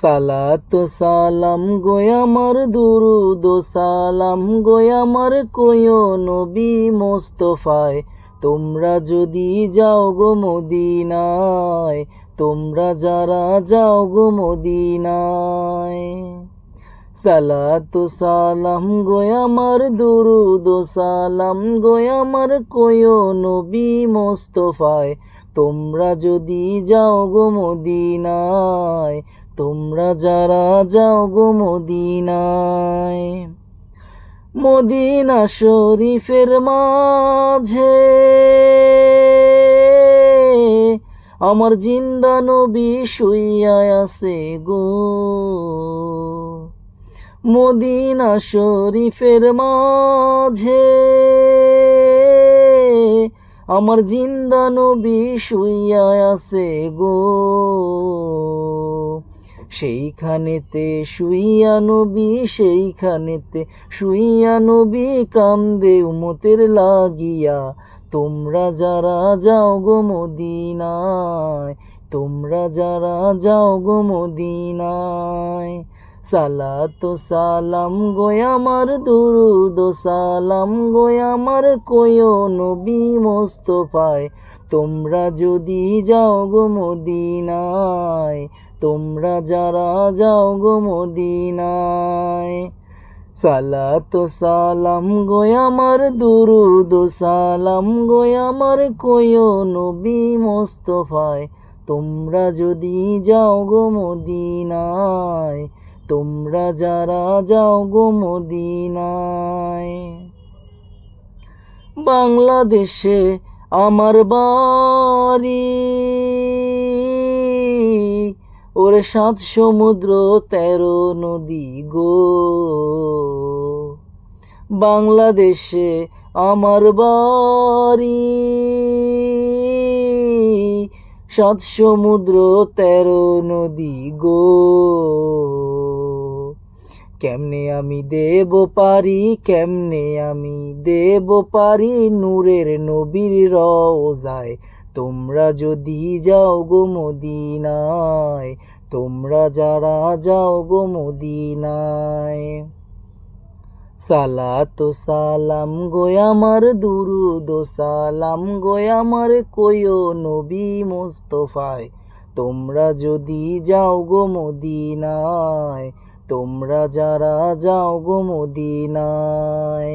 সালাত সালাম গোয়ামার দুরুদ, সালাম গোয়ামার কয়ো নবী মোস্তফায়। তোমরা যদি যাও গো মদিনায়, তোমরা যারা যাও গো মদিনায়। সালাত সালাম গোয়ামার দুরুদ, সালাম গোয়ামার কয়ো নবী মোস্তফায়। তোমরা যদি যাও গো মদিনায় তোমরা যারা যাও গো মদিনায়, মদিনা শরীফের মাঝে, আমার জিন্দা নবী শুইয়া আছে গো। মদিনা শরীফের মাঝে, আমার জিন্দা নবী শুইয়া আছে গো। সেইখানেতে শুইয়া নবী, সেইখানেতে শুইয়া নবী, কান্দে উমতের লাগিয়া, তোমরা যারা যাও গো মদিনায়, তোমরা যারা যাও গো মদিনায়। সালাত সালাম গোয়ামার দুরুদ সালাম গোয়ামার কয়ো নবী মোস্তফায়, তোমরা যদি যাও গো মদিনায় তোমরা যারা যাও গো মদিনায়, সালাত সালাম গোয়ামার দুরুদ সালাম গোয়ামার কয়ো নবী মোস্তফায়, তোমরা যদি যাও গো মদিনায়, তোমরা যারা যাও গো মদিনায়। বাংলাদেশে আমার বাড়ি ওরে সাত সমুদ্র তেরো নদী গো। বাংলাদেশে আমার বাড়ি। সাত সমুদ্র তেরো নদী গো। কেমনে আমি দেব পারি, কেমনে আমি দেব পারি, নূরের নবীর রোজায় তোমরা যদি যাও গো মদিনায়, তোমরা যারা যাও গো মদিনায়। সালাত সালাম গোয়ামার দুরুদ সালাম গোয়ামার কয়ো নবী মোস্তফায়। তোমরা যদি যাও গো মদিনায়, তোমরা যারা যাও গো মদিনায়।